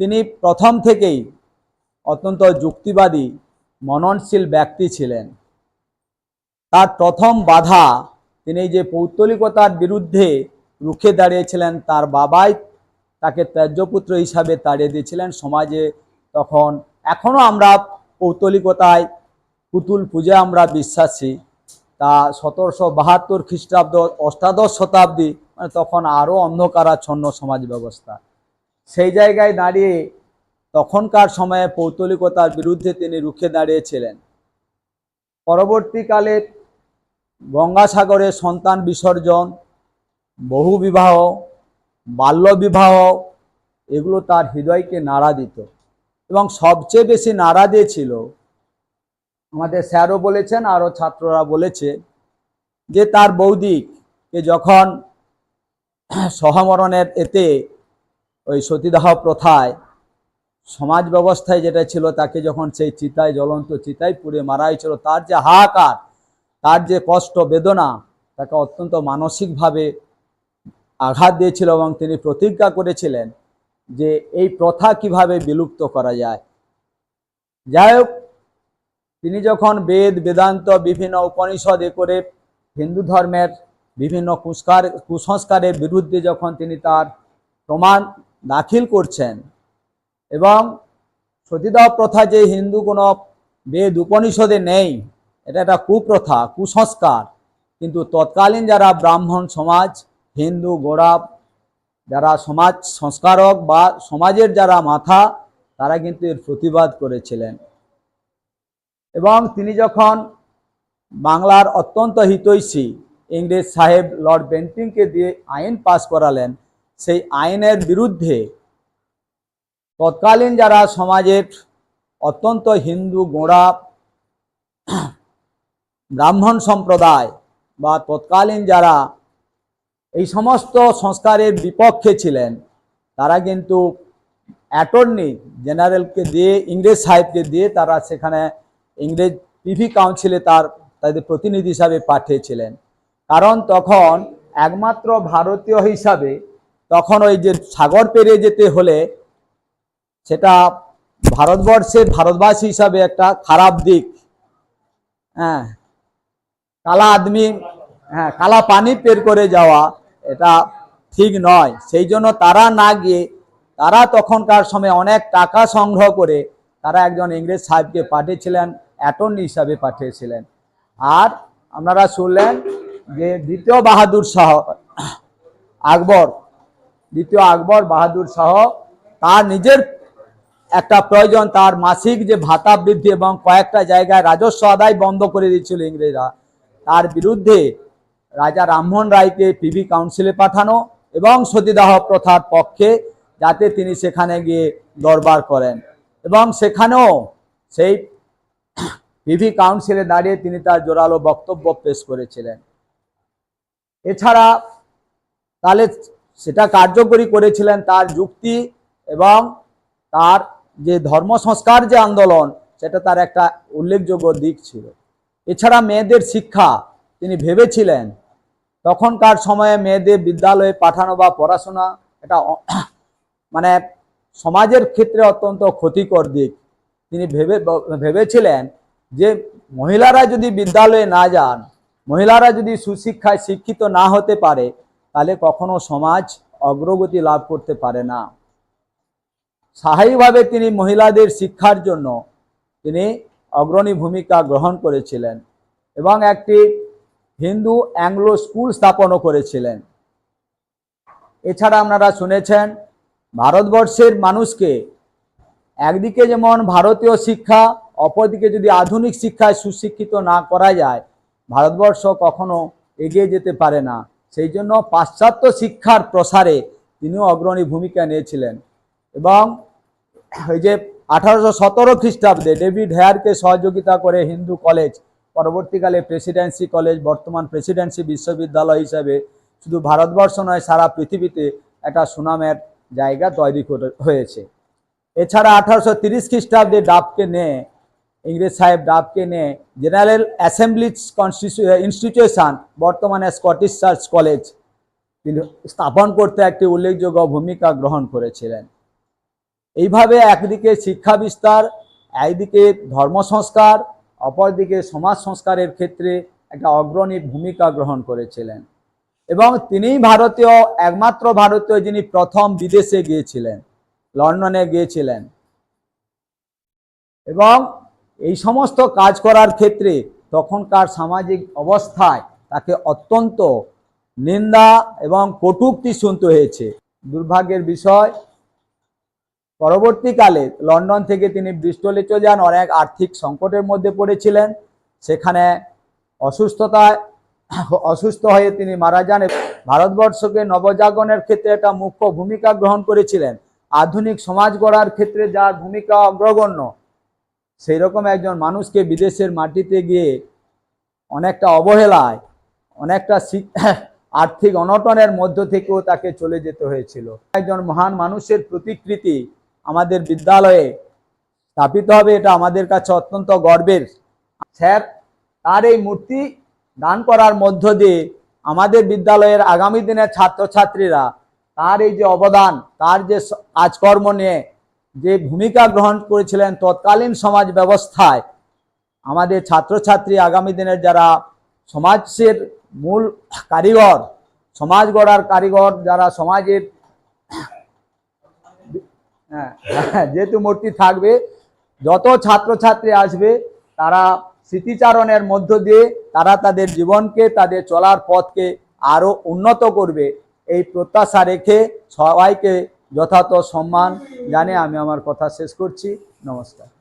তিনি প্রথম থেকেই অত্যন্ত যুক্তিবাদী, মননশীল ব্যক্তি ছিলেন। তার প্রথম বাধা তিনি যে পৌত্তলিকতার বিরুদ্ধে রুখে দাঁড়িয়েছিলেন, তার বাবাই তাকে ত্যায্যপুত্র হিসাবে তাড়িয়ে দিয়েছিলেন। সমাজে তখন এখনও আমরা পৌত্তলিকতায় পুতুল পূজা আমরা বিশ্বাসী। তা সতেরোশো বাহাত্তর খ্রিস্টাব্দ অষ্টাদশ শতাব্দী মানে তখন আরও অন্ধকারাচ্ছন্ন সমাজ ব্যবস্থা। সেই জায়গায় দাঁড়িয়ে তখনকার সময়ে পৌতলিকতার বিরুদ্ধে তিনি রুখে দাঁড়িয়েছিলেন। পরবর্তীকালে গঙ্গাসাগরে সন্তান বিসর্জন, বহু বিবাহ বাল্যবিবাহ এগুলো তার হৃদয়কে নাড়া দিত। এবং সবচেয়ে বেশি নাড়া দিয়েছিল আমাদের স্যারও বলেছেন, আরও ছাত্ররা বলেছে, যে তার বৌদিকে যখন সহমরণের এতে ওই সতীদাহ প্রথায় সমাজ ব্যবস্থায় যেটা ছিল তাকে যখন সেই চিতায়, জ্বলন্ত চিতায় পুড়ে মারা হয়েছিল, তার যে হাহাকার, তার যে কষ্ট, বেদনা, তাকে অত্যন্ত মানসিকভাবে আঘাত দিয়েছিল এবং তিনি প্রতিজ্ঞা করেছিলেন যে এই প্রথা কীভাবে বিলুপ্ত করা যায়। যাই হোক, তিনি যখন বেদ, বেদান্ত বিভিন্ন উপনিষদ এ করে হিন্দু ধর্মের বিভিন্ন কুসংস্কারের বিরুদ্ধে যখন তিনি তার প্রমাণ দাখিল করছেন। এবং সতীদাহ প্রথা যে হিন্দু কোনো বেদ উপনিষদে নেই, এটা একটা কুপ্রথা, কুসংস্কার। কিন্তু তৎকালীন যারা ব্রাহ্মণ সমাজ, হিন্দু গোড়া যারা সমাজ সংস্কারক বা সমাজের যারা মাথা, তারা কিন্তু এর প্রতিবাদ করেছিলেন। এবং তিনি যখন বাংলার অত্যন্ত হিতৈষী ইংরেজ সাহেব লর্ড বেন্টিংকে দিয়ে আইন পাস করালেন সেই আইনের বিরুদ্ধে তৎকালীন যারা সমাজের অত্যন্ত হিন্দু, গোড়া, ব্রাহ্মণ সম্প্রদায় বা তৎকালীন যারা এই সমস্ত সংস্কারের বিপক্ষে ছিলেন, তারা কিন্তু অ্যাটর্নি জেনারেলকে দিয়ে, ইংরেজ সাহেবকে দিয়ে তারা সেখানে ইংরেজ প্রিভি কাউন্সিলে তার, তাদের প্রতিনিধি হিসাবে পাঠিয়েছিলেন। কারণ তখন একমাত্র ভারতীয় হিসাবে তখন ওই যে সাগর পেরিয়ে যেতে হলে সেটা ভারতবর্ষের ভারতবাসী হিসাবে একটা খারাপ দিক। হ্যাঁ কালা আদমি হ্যাঁ কালা পানি পের করে যাওয়া এটা ঠিক নয়। সেই জন্য তারা না গিয়ে, তারা তখনকার সময় অনেক টাকা সংগ্রহ করে তারা একজন ইংরেজ সাহেবকে পাঠিয়েছিলেন, অ্যাটর্নি হিসাবে পাঠিয়েছিলেন। আর আপনারা শুনলেন যে দ্বিতীয় বাহাদুর শাহ আকবর দ্বিতীয় আকবর বাহাদুর শাহ, তার নিজের একটা প্রয়োজন, তার মাসিক যে ভাতা বৃদ্ধি এবং কয়েকটা জায়গায় রাজস্ব আদায় বন্ধ করে দিয়েছিল ইংরেজরা। তার বিরুদ্ধে রাজা রামমোহন রায়কে পিভি কাউন্সিলে পাঠানো এবং সতীদাহ প্রথার পক্ষে যাতে তিনি সেখানে গিয়ে দরবার করেন। এবং সেখানেও সেই পিভি কাউন্সিলে দাঁড়িয়ে তিনি তার জোরালো বক্তব্য পেশ করেছিলেন। এছাড়া তাহলে সেটা কার্যকরী করেছিলেন তার যুক্তি এবং তার যে ধর্ম সংস্কার যে আন্দোলন, সেটা তার একটা উল্লেখযোগ্য দিক ছিল। এছাড়া মেয়েদের শিক্ষা তিনি ভেবেছিলেন। তখনকার সময়ে মেয়েদের বিদ্যালয়ে পাঠানো বা পড়াশোনা এটা মানে সমাজের ক্ষেত্রে অত্যন্ত ক্ষতিকর দিক। তিনি ভেবে, ভেবেছিলেন যে মহিলারা যদি বিদ্যালয়ে না যান, মহিলারা যদি সুশিক্ষায় শিক্ষিত না হতে পারে তাহলে কখনো সমাজ অগ্রগতি লাভ করতে পারে না। স্থায়ীভাবে তিনি মহিলাদের শিক্ষার জন্য তিনি অগ্রণী ভূমিকা গ্রহণ করেছিলেন এবং একটি হিন্দু অ্যাংলো স্কুল স্থাপনও করেছিলেন। এছাড়া আপনারা শুনেছেন, ভারতবর্ষের মানুষকে একদিকে যেমন ভারতীয় শিক্ষা, অপরদিকে যদি আধুনিক শিক্ষায় সুশিক্ষিত না করা যায়, ভারতবর্ষ কখনো এগিয়ে যেতে পারে না। সেই জন্য পাশ্চাত্য শিক্ষার প্রসারে তিনিও অগ্রণী ভূমিকা নিয়েছিলেন। এবং ওই যে আঠারোশো সতেরো খ্রিস্টাব্দে ডেভিড হেয়ারকে সহযোগিতা করে হিন্দু কলেজ, পরবর্তীকালে প্রেসিডেন্সি কলেজ, বর্তমান প্রেসিডেন্সি বিশ্ববিদ্যালয় হিসাবে শুধু ভারতবর্ষ নয়, সারা পৃথিবীতে একটা সুনামের জায়গা তৈরি হয়েছে। এছাড়া আঠারোশো তিরিশ খ্রিস্টাব্দে ডাবকে নিয়ে ইংরেজ সাহেব ডাবকে নিয়ে জেনারেল অ্যাসেম্বলি ইনস্টিটিউশন বর্তমানে স্কটিশ চার্চ কলেজ তিনি স্থাপন করতে একটি উল্লেখযোগ্য ভূমিকা গ্রহণ করেছিলেন। এইভাবে একদিকে শিক্ষা বিস্তার, একদিকে ধর্ম সংস্কার, অপরদিকে সমাজ সংস্কারের ক্ষেত্রে একটা অগ্রণী ভূমিকা গ্রহণ করেছিলেন। এবং তিনিই ভারতীয়, একমাত্র ভারতীয় যিনি প্রথম বিদেশে গিয়েছিলেন, লন্ডনে গিয়েছিলেন। এবং এই সমস্ত কাজ করার ক্ষেত্রে তখনকার সামাজিক অবস্থায় তাকে অত্যন্ত নিন্দা এবং কটুক্তি শুনতে হয়েছে। দুর্ভাগ্যের বিষয়, পরবর্তীকালে লন্ডন থেকে তিনি ব্রিস্টলে চলে যান, অনেক আর্থিক সংকটের মধ্যে পড়েছিলেন। সেখানে অসুস্থতায় অসুস্থ হয়ে তিনি মারা যান ভারতবর্ষকে নবজাগরণের ক্ষেত্রে একটা মুখ্য ভূমিকা গ্রহণ করেছিলেন। আধুনিক সমাজ গড়ার ক্ষেত্রে যার ভূমিকা অগ্রগণ্য সেই রকম একজন মানুষকে বিদেশের মাটিতে গিয়ে অনেকটা অবহেলায়, অনেকটা আর্থিক অনটনের মধ্য থেকেও তাকে চলে যেতে হয়েছিল। একজন মহান মানুষের প্রতিকৃতি আমাদের বিদ্যালয়ে স্থাপিত হবে, এটা আমাদের কাছে অত্যন্ত গর্বের। স্যার, তার এই মূর্তি দান করার মধ্য দিয়ে আমাদের বিদ্যালয়ের আগামী দিনের ছাত্রছাত্রীরা তার এই যে অবদান, তার যে কাজকর্ম নিয়ে যে ভূমিকা গ্রহণ করেছিলেন তৎকালীন সমাজ ব্যবস্থায়, আমাদের ছাত্রছাত্রী আগামী দিনের যারা সমাজের মূল কারিগর, সমাজ গড়ার কারিগর, যারা সমাজের হ্যাঁ যেহেতু মূর্তি থাকবে, যত ছাত্রছাত্রী আসবে, তারা স্মৃতিচারণের মধ্য দিয়ে তারা তাদের জীবনকে, তাদের চলার পথকে আরও উন্নত করবে। এই প্রত্যাশা রেখে সবাইকে যথাযথ সম্মান জানে আমি আমার কথা শেষ করছি। নমস্কার।